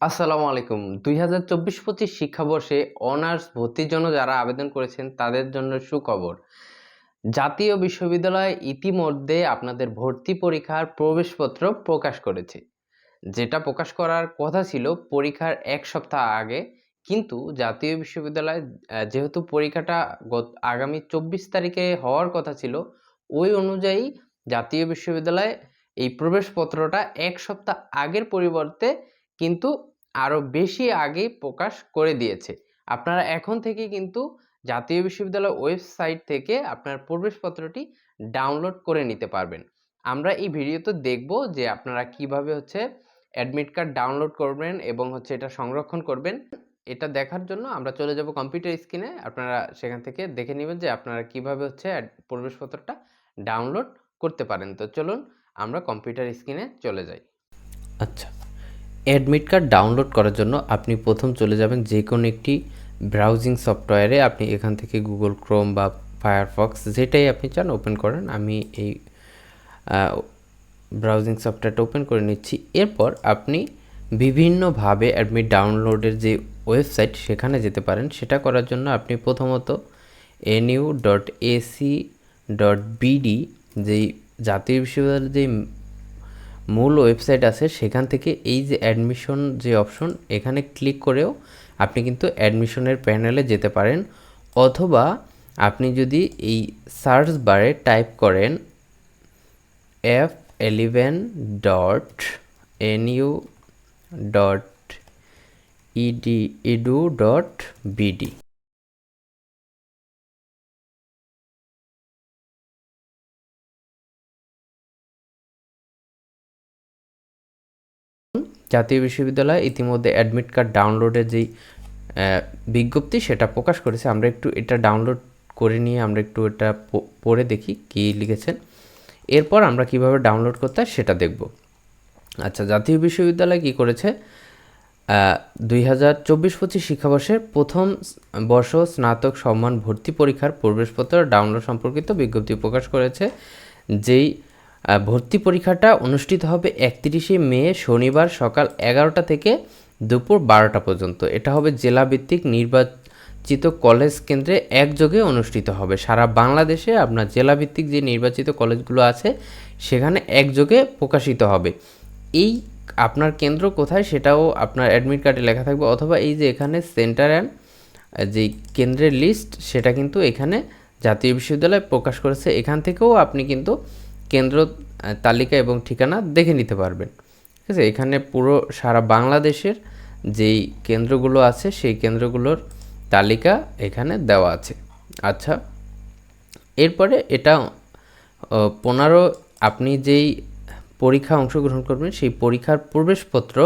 আসসালামু আলাইকুম। দুই হাজার চব্বিশ পঁচিশ শিক্ষাবর্ষে অনার্স ভর্তির জন্য যারা আবেদন করেছেন, তাদের জন্য সুখবর। জাতীয় বিশ্ববিদ্যালয় ইতিমধ্যে আপনাদের ভর্তি পরীক্ষার প্রবেশপত্র প্রকাশ করেছে। যেটা প্রকাশ করার কথা ছিল পরীক্ষার এক সপ্তাহ আগে, কিন্তু জাতীয় বিশ্ববিদ্যালয় যেহেতু পরীক্ষাটা আগামী চব্বিশ তারিখে হওয়ার কথা ছিল, ওই অনুযায়ী জাতীয় বিশ্ববিদ্যালয় এই প্রবেশপত্রটা এক সপ্তাহ আগের পরিবর্তে কিন্তু আরও বেশি আগে প্রকাশ করে দিয়েছে। আপনারা এখন থেকে কিন্তু জাতীয় বিশ্ববিদ্যালয় ওয়েবসাইট থেকে আপনার প্রবেশপত্রটি ডাউনলোড করে নিতে পারবেন। আমরা এই ভিডিওতে দেখব যে আপনারা কীভাবে হচ্ছে অ্যাডমিট কার্ড ডাউনলোড করবেন এবং হচ্ছে এটা সংরক্ষণ করবেন। এটা দেখার জন্য আমরা চলে যাব কম্পিউটার স্ক্রিনে। আপনারা সেখান থেকে দেখে নেবেন যে আপনারা কীভাবে হচ্ছে প্রবেশপত্রটা ডাউনলোড করতে পারেন। তো চলুন আমরা কম্পিউটার স্ক্রিনে চলে যাই। আচ্ছা। অ্যাডমিট কার্ড ডাউনলোড করার জন্য আপনি প্রথম চলে যাবেন যে কোনো একটি ব্রাউজিং সফটওয়্যারে। আপনি এখান থেকে গুগল ক্রোম বা ফায়ারফক্স যেটাই আপনি চান ওপেন করেন। আমি এই ব্রাউজিং সফটওয়্যারটা ওপেন করে নিচ্ছি। এরপর আপনি বিভিন্নভাবে অ্যাডমিট ডাউনলোডের যে ওয়েবসাইট সেখানে যেতে পারেন। সেটা করার জন্য আপনি প্রথমত NU dot AC dot BD, যেই জাতীয় বিশ্ববিদ্যালয়ের যেই মূল ওয়েবসাইট আছে, সেখান থেকে এই যে অ্যাডমিশন যে অপশন এখানে ক্লিক করেও আপনি কিন্তু অ্যাডমিশনের প্যানেলে যেতে পারেন। অথবা আপনি যদি এই সার্চ বারে টাইপ করেন F eleven dot NU dot ED edu dot BD জাতীয় বিশ্ববিদ্যালয় ইতিমধ্যে অ্যাডমিট কার্ড ডাউনলোডের যেই বিজ্ঞপ্তি সেটা প্রকাশ করেছে। আমরা একটু এটা ডাউনলোড করে নিয়ে আমরা একটু এটা পড়ে দেখি কী লিখেছেন। এরপর আমরা কীভাবে ডাউনলোড করতে হয় সেটা দেখব। আচ্ছা জাতীয় বিশ্ববিদ্যালয় কি করেছে? দুই হাজার চব্বিশ পঁচিশ শিক্ষাবর্ষের প্রথম বর্ষ স্নাতক সম্মান ভর্তি পরীক্ষার প্রবেশপত্র ডাউনলোড সম্পর্কিত বিজ্ঞপ্তি প্রকাশ করেছে। যেই ভর্তি পরীক্ষাটা অনুষ্ঠিত হবে একত্রিশে মে, শনিবার সকাল এগারোটা থেকে দুপুর বারোটা পর্যন্ত। এটা হবে জেলাভিত্তিক নির্বাচিত কলেজ কেন্দ্রে একযোগে অনুষ্ঠিত হবে। সারা বাংলাদেশে আপনার জেলাভিত্তিক যে নির্বাচিত কলেজগুলো আছে, সেখানে একযোগে প্রকাশিত হবে। এই আপনার কেন্দ্র কোথায় সেটাও আপনার অ্যাডমিট কার্ডে লেখা থাকবে, অথবা এই যে এখানে সেন্টার অ্যান্ড যে কেন্দ্রের লিস্ট সেটা কিন্তু এখানে জাতীয় বিশ্ববিদ্যালয় প্রকাশ করেছে। এখান থেকেও আপনি কিন্তু কেন্দ্র তালিকা এবং ঠিকানা দেখে নিতে পারবেন। ঠিক আছে? এখানে পুরো সারা বাংলাদেশের যেই কেন্দ্রগুলো আছে, সেই কেন্দ্রগুলোর তালিকা এখানে দেওয়া আছে। আচ্ছা এরপরে এটা পনেরো, আপনি যেই পরীক্ষা অংশগ্রহণ করবেন, সেই পরীক্ষার প্রবেশপত্র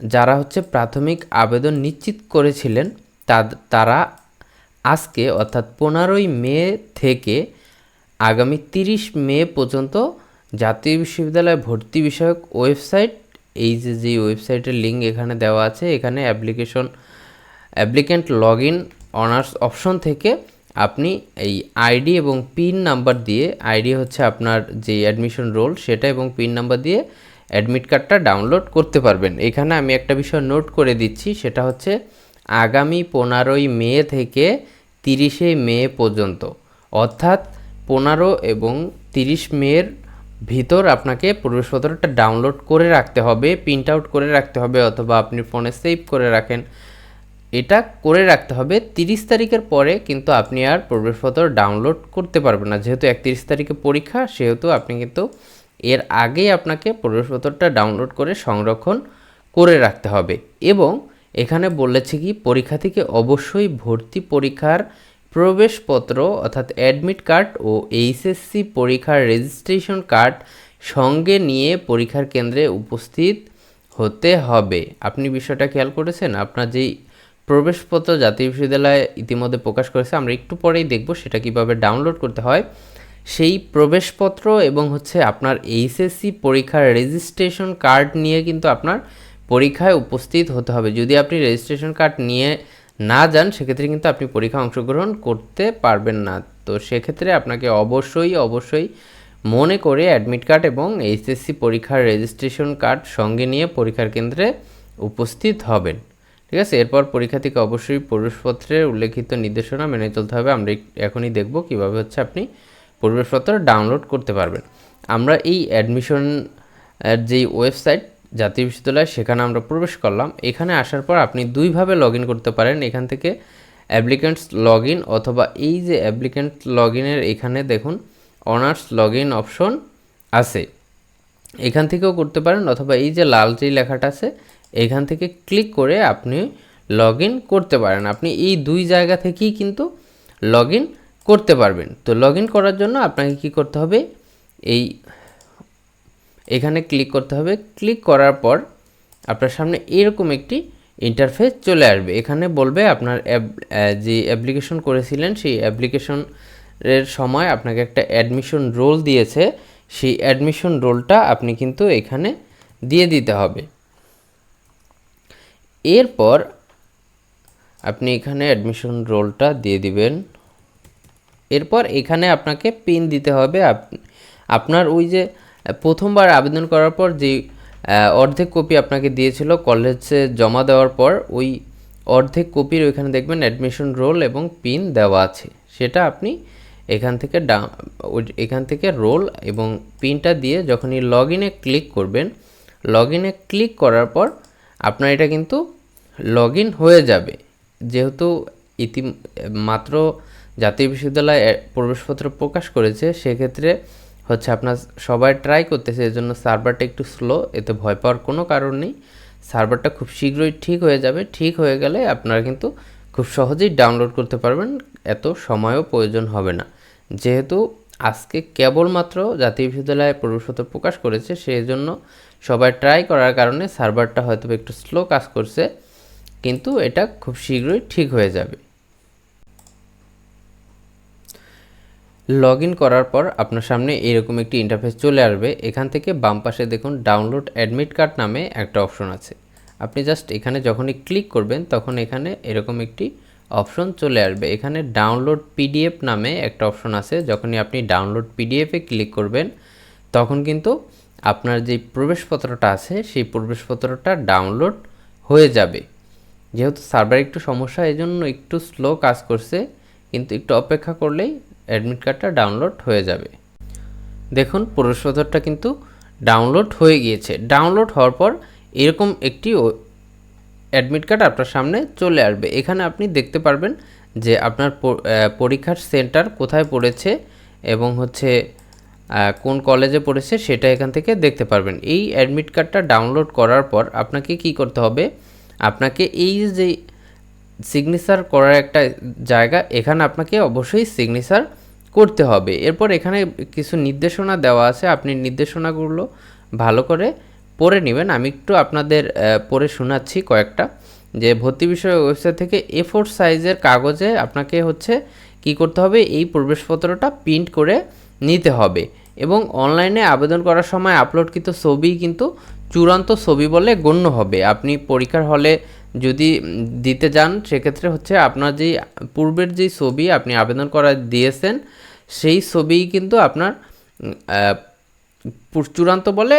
যারা হচ্ছে প্রাথমিক আবেদন নিশ্চিত করেছিলেন তারা আজকে অর্থাৎ পনেরোই মে থেকে আগামী তিরিশ মে পর্যন্ত জাতীয় বিশ্ববিদ্যালয় ভর্তি বিষয়ক ওয়েবসাইট, এই যে যে ওয়েবসাইটের লিঙ্ক এখানে দেওয়া আছে, এখানে application applicant log in honours option থেকে আপনি এই আইডি এবং পিন নাম্বার দিয়ে আইডি হচ্ছে আপনার যে অ্যাডমিশন রোল সেটা এবং পিন নাম্বার দিয়ে অ্যাডমিট কার্ডটা ডাউনলোড করতে পারবেন। এখানে আমি একটা বিষয় নোট করে দিচ্ছি, সেটা হচ্ছে আগামী পনেরোই মে থেকে তিরিশে মে পর্যন্ত, অর্থাৎ পনেরো এবং তিরিশ মের ভিতর আপনাকে প্রবেশপত্রটা ডাউনলোড করে রাখতে হবে প্রিন্ট আউট করে রাখতে হবে অথবা আপনি ফোনে সেভ করে রাখেন। এটা করে রাখতে হবে তিরিশ তারিখের পরে, কিন্তু আপনি আর প্রবেশপত্র ডাউনলোড করতে পারবেন না। যেহেতু একত্রিশ তারিখে পরীক্ষা, সেহেতু আপনি কিন্তু এর আগেই আপনাকে প্রবেশপত্রটা ডাউনলোড করে সংরক্ষণ করে রাখতে হবে। এবং এখানে বলেছে কি, পরীক্ষা থেকে অবশ্যই ভর্তি পরীক্ষার প্রবেশপত্র অর্থাৎ অ্যাডমিট কার্ড ও এইচএসসি পরীক্ষার রেজিস্ট্রেশন কার্ড সঙ্গে নিয়ে পরীক্ষার কেন্দ্রে উপস্থিত হতে হবে। আপনি বিষয়টা খেয়াল করেছেন? আপনার যেই প্রবেশপত্র জাতীয় বিশ্ববিদ্যালয় ইতিমধ্যে প্রকাশ করেছে, আমরা একটু পরেই দেখব সেটা কীভাবে ডাউনলোড করতে হয়। সেই প্রবেশপত্র এবং হচ্ছে আপনার এইচএসসি পরীক্ষার রেজিস্ট্রেশন কার্ড নিয়ে কিন্তু আপনার পরীক্ষায় উপস্থিত হতে হবে। যদি আপনি রেজিস্ট্রেশন কার্ড নিয়ে না যান, সেক্ষেত্রে কিন্তু আপনি পরীক্ষা অংশগ্রহণ করতে পারবেন না। তো সেক্ষেত্রে আপনাকে অবশ্যই অবশ্যই মনে করে অ্যাডমিট কার্ড এবং এইচএসসি পরীক্ষার রেজিস্ট্রেশন কার্ড সঙ্গে নিয়ে পরীক্ষার কেন্দ্রে উপস্থিত হবেন। ঠিক আছে? এরপর পরীক্ষা থেকে অবশ্যই প্রবেশপত্রের উল্লেখিত নির্দেশনা মেনে চলতে হবে। আমরা এখনই দেখব কীভাবে হচ্ছে আপনি প্রবেশপত্র ডাউনলোড করতে পারবেন। আমরা এই অ্যাডমিশন যেই ওয়েবসাইট জাতীয় বিশ্ববিদ্যালয়, সেখানে আমরা প্রবেশ করলাম। এখানে আসার পর আপনি দুইভাবে লগ করতে পারেন। এখান থেকে অ্যাপ্লিকেন্টস লগ অথবা এই যে অ্যাপ্লিকেন্ট লগ এখানে দেখুন অনার্স লগ অপশন আছে। এখান থেকেও করতে পারেন অথবা এই যে লাল যেই লেখাটা আছে, এখান থেকে ক্লিক করে আপনি লগ করতে পারেন। আপনি এই দুই জায়গা থেকেই কিন্তু লগ করতে পারবেন। তো লগ করার জন্য আপনাকে কি করতে হবে? এই এখানে ক্লিক করতে হবে। ক্লিক করার পর আপনার সামনে এরকম একটি ইন্টারফেস চলে আসবে। এখানে বলবে আপনার যে অ্যাপ্লিকেশন করেছিলেন, সেই অ্যাপ্লিকেশন এর সময় আপনাকে একটা অ্যাডমিশন রোল দিয়েছে। সেই অ্যাডমিশন রোলটা আপনি কিন্তু এখানে দিয়ে দিতে হবে। এরপর আপনি এখানে অ্যাডমিশন রোলটা দিয়ে দিবেন। এরপর এখানে আপনাকে পিন দিতে হবে। আপ- আপনার ওই যে প্রথমবার আবেদন করার পর যে অর্ধেক কপি আপনাকে দিয়েছিল কলেজে জমা দেওয়ার পর, ওই অর্ধেক কপির ওইখানে দেখবেন অ্যাডমিশন রোল এবং পিন দেওয়া আছে। সেটা আপনি এখান থেকে ডা এখান থেকে রোল এবং পিনটা দিয়ে যখনই লগ ইনে ক্লিক করবেন লগ ইনে ক্লিক করার পর আপনার এটা কিন্তু লগ ইন হয়ে যাবে। যেহেতু ইতি মাত্র জাতীয় বিশ্ববিদ্যালয় প্রবেশপত্র প্রকাশ করেছে, সেক্ষেত্রে হচ্ছে আপনার সবাই ট্রাই করতেছে, এজন্য সার্ভারটা একটু স্লো এতে ভয় পাওয়ার কোনো কারণ নেই। সার্ভারটা খুব শীঘ্রই ঠিক হয়ে যাবে। ঠিক হয়ে গেলে আপনারা কিন্তু খুব সহজেই ডাউনলোড করতে পারবেন, এত সময়ও প্রয়োজন হবে না। যেহেতু আজকে কেবলমাত্র জাতীয় বিশ্ববিদ্যালয়ে প্রবেশপত্র প্রকাশ করেছে সেই জন্য সবাই ট্রাই করার কারণে সার্ভারটা হয়তো একটু স্লো কাজ করছে, কিন্তু এটা খুব শীঘ্রই ঠিক হয়ে যাবে। লগ ইন করার পর আপনার সামনে এরকম একটি ইন্টারফেস চলে আসবে। এখান থেকে বাম পাশে দেখুন ডাউনলোড অ্যাডমিট কার্ড নামে একটা অপশন আছে। আপনি জাস্ট এখানে যখনই ক্লিক করবেন তখন এখানে এরকম একটি অপশন চলে আসবে। এখানে ডাউনলোড পিডিএফ নামে একটা অপশন আছে। যখনই আপনি ডাউনলোড পিডিএফে ক্লিক করবেন, তখন কিন্তু আপনার যে প্রবেশপত্রটা আছে, সেই প্রবেশপত্রটা ডাউনলোড হয়ে যাবে। যেহেতু সার্ভার একটু সমস্যা এই জন্য একটু স্লো কাজ করছে। কিন্তু একটু অপেক্ষা করলেই অ্যাডমিট কার্ডটা ডাউনলোড হয়ে যাবে। দেখুন প্রবেশপত্রটা কিন্তু ডাউনলোড হয়ে গিয়েছে। ডাউনলোড হওয়ার পর এরকম একটি অ্যাডমিট কার্ড আপনার সামনে চলে আসবে। এখানে আপনি দেখতে পারবেন যে আপনার পরীক্ষার সেন্টার কোথায় পড়েছে এবং হচ্ছে কোন কলেজে পড়েছে সেটা এখান থেকে দেখতে পারবেন। এই অ্যাডমিট কার্ডটা ডাউনলোড করার পর আপনাকে কি করতে হবে? আপনাকে এই যে সিগনেচার করার একটা জায়গা, এখানে আপনাকে অবশ্যই সিগনেচার করতে হবে। এরপর এখানে কিছু নির্দেশনা দেওয়া আছে, আপনি নির্দেশনাগুলো ভালো করে পড়ে নেবেন। আমি একটু আপনাদের পড়ে শোনাচ্ছি কয়েকটা। যে ভর্তি বিষয়ক ওয়েবসাইট থেকে এ ফোর সাইজের কাগজে আপনাকে হচ্ছে কি করতে হবে, এই প্রবেশপত্রটা প্রিন্ট করে নিতে হবে। এবং অনলাইনে আবেদন করার সময় আপলোডকৃত ছবি কিন্তু চূড়ান্ত ছবি বলে গণ্য হবে। আপনি পরীক্ষার হলে যদি দিতে যান, সেক্ষেত্রে হচ্ছে আপনার যেই পূর্বের যেই ছবি আপনি আবেদন করা দিয়েছেন, সেই ছবিই কিন্তু আপনার চূড়ান্ত বলে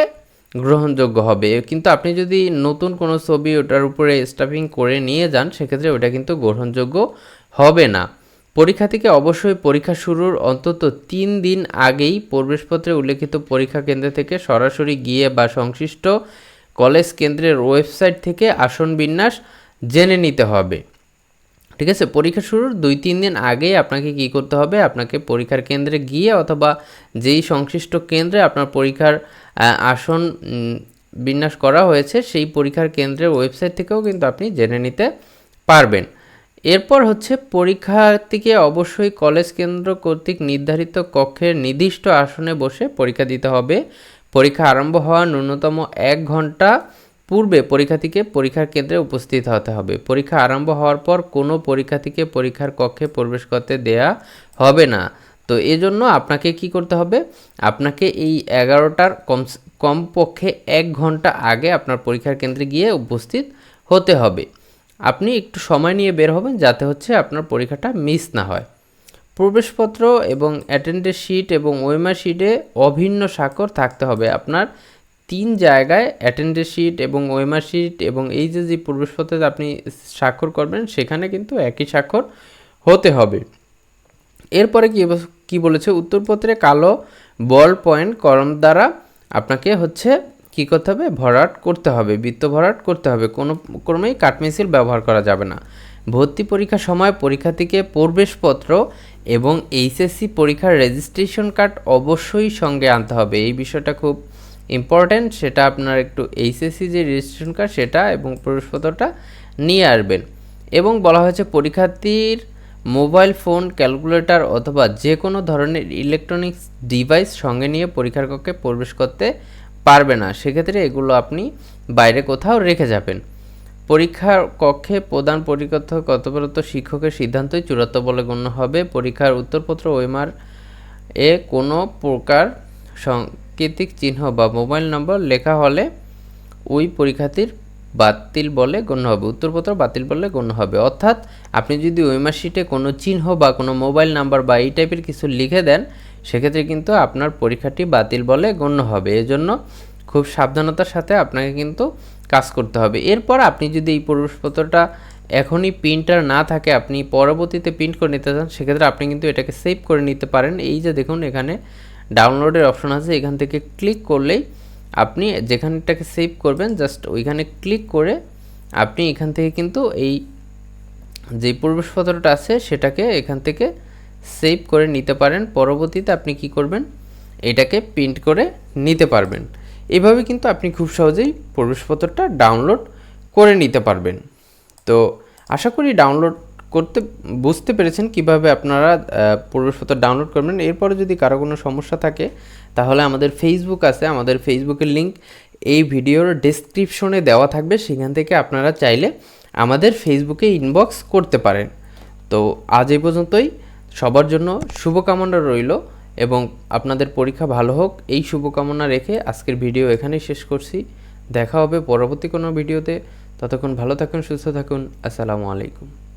গ্রহণযোগ্য হবে। কিন্তু আপনি যদি নতুন কোনো ছবি ওটার উপরে স্টাফিং করে নিয়ে যান, সেক্ষেত্রে ওটা কিন্তু গ্রহণযোগ্য হবে না। পরীক্ষা থেকে অবশ্যই পরীক্ষা শুরুর অন্তত তিন দিন আগেই প্রবেশপত্রে উল্লেখিত পরীক্ষা কেন্দ্র থেকে সরাসরি গিয়ে বা সংশ্লিষ্ট কলেজ কেন্দ্রের ওয়েবসাইট থেকে আসন বিন্যাস জেনে নিতে হবে। ঠিক আছে? পরীক্ষা শুরুর দুই তিন দিন আগেই আপনাকে কি করতে হবে? আপনাকে পরীক্ষার কেন্দ্রে গিয়ে অথবা যেই সংশ্লিষ্ট কেন্দ্রে আপনার পরীক্ষার আসন বিন্যাস করা হয়েছে, সেই পরীক্ষার কেন্দ্রের ওয়েবসাইট থেকেও কিন্তু আপনি জেনে নিতে পারবেন। এরপর হচ্ছে পরীক্ষার্থীকে অবশ্যই কলেজ কেন্দ্র কর্তৃক নির্ধারিত কক্ষের নির্দিষ্ট আসনে বসে পরীক্ষা দিতে হবে। পরীক্ষা আরম্ভ হওয়ার ন্যূনতম এক ঘণ্টা পূর্বে পরীক্ষার্থীকে পরীক্ষার কেন্দ্রে উপস্থিত হতে হবে। পরীক্ষা আরম্ভ হওয়ার পর কোনো পরীক্ষার্থীকে পরীক্ষার কক্ষে প্রবেশ করতে দেয়া হবে না। তো এজন্য আপনাকে কি করতে হবে? আপনাকে এই এগারোটার কম, কমপক্ষে এক ঘণ্টা আগে আপনার পরীক্ষার কেন্দ্রে গিয়ে উপস্থিত হতে হবে। আপনি একটু সময় নিয়ে বের হবেন যাতে হচ্ছে আপনার পরীক্ষাটা মিস না হয়। প্রবেশপত্র এবং অ্যাটেন্ডেন্স শিট এবং ওয়েমার শিটে অভিন্ন স্বাক্ষর থাকতে হবে। আপনার তিন জায়গায় অ্যাটেন্ডের শিট এবং ওয়েমার শিট এবং এই যে যে প্রবেশপত্রে আপনি স্বাক্ষর করবেন, সেখানে কিন্তু একই স্বাক্ষর হতে হবে। এরপরে কি কি বলেছে? উত্তরপত্রে কালো বল পয়েন্ট কলম দ্বারা আপনাকে হচ্ছে কি করতে হবে? ভরাট করতে হবে। বৃত্ত ভরাট করতে হবে। কোনো ক্রমেই কাঠমিছিল ব্যবহার করা যাবে না। ভর্তি পরীক্ষার সময় পরীক্ষার্থীকে প্রবেশপত্র এবং এইচএসসি পরীক্ষার রেজিস্ট্রেশন কার্ড অবশ্যই সঙ্গে আনতে হবে। এই বিষয়টা খুব ইম্পর্ট্যান্ট সেটা আপনার একটু এইচএসসি যে রেজিস্ট্রেশন কার্ড সেটা এবং প্রবেশপত্রটা নিয়ে আসবেন। এবং বলা হয়েছে পরীক্ষার্থীর মোবাইল ফোন ক্যালকুলেটর অথবা যে কোনো ধরনের ইলেকট্রনিক্স ডিভাইস সঙ্গে নিয়ে পরীক্ষার কক্ষে প্রবেশ করতে পারবে না। সেক্ষেত্রে এগুলো আপনি বাইরে কোথাও রেখে যাবেন। পরীক্ষার কক্ষে প্রদান পরিকথ্য কর্তব্যরত শিক্ষকের সিদ্ধান্তই চূড়ান্ত বলে গণ্য হবে। পরীক্ষার উত্তরপত্র ওয়েমার এ কোনো প্রকার সাংকেতিক চিহ্ন বা মোবাইল নম্বর লেখা হলে ওই পরীক্ষার্থীর বাতিল বলে গণ্য হবে, উত্তরপত্র বাতিল বলে গণ্য হবে। অর্থাৎ আপনি যদি ওয়েমার শিটে কোনো চিহ্ন বা কোনো মোবাইল নাম্বার বা এই টাইপের কিছু লিখে দেন, সেক্ষেত্রে কিন্তু আপনার পরীক্ষাটি বাতিল বলে গণ্য হবে। এজন্য খুব সাবধানতার সাথে আপনাকে কিন্তু কাজ করতে হবে। এরপর আপনি যদি এই প্রবেশপত্রটা এখনই প্রিন্টার না থাকে, আপনি পরবর্তীতে প্রিন্ট করে নিতে চান, সেক্ষেত্রে আপনি কিন্তু এটাকে সেভ করে নিতে পারেন। এই যে দেখুন, এখানে ডাউনলোডের অপশন আছে। এখান থেকে ক্লিক করলেই আপনি যেখানটাকে সেভ করবেন, জাস্ট ওইখানে ক্লিক করে আপনি এখান থেকে কিন্তু এই যে প্রবেশপত্রটা আছে, সেটাকে এখান থেকে সেভ করে নিতে পারেন। পরবর্তীতে আপনি কি করবেন? এটাকে প্রিন্ট করে নিতে পারবেন। এভাবে কিন্তু আপনি খুব সহজেই প্রবেশপত্রটা ডাউনলোড করে নিতে পারবেন। তো আশা করি ডাউনলোড করতে, বুঝতে পেরেছেন কীভাবে আপনারা প্রবেশপত্র ডাউনলোড করবেন। এরপরে যদি কারও কোনো সমস্যা থাকে, তাহলে আমাদের ফেসবুক আছে। আমাদের ফেসবুকের লিঙ্ক এই ভিডিওর ডেসক্রিপশনে দেওয়া থাকবে। সেখান থেকে আপনারা চাইলে আমাদের ফেসবুকে ইনবক্স করতে পারেন। তো আজ এই পর্যন্তই। সবার জন্য শুভকামনা রইল। এবং আপনাদের পরীক্ষা ভালো হোক, এই শুভকামনা রেখে আজকের ভিডিও এখানেই শেষ করছি। দেখা হবে পরবর্তী কোনো ভিডিওতে। ততক্ষণ ভালো থাকুন, সুস্থ থাকুন। আসসালামু আলাইকুম।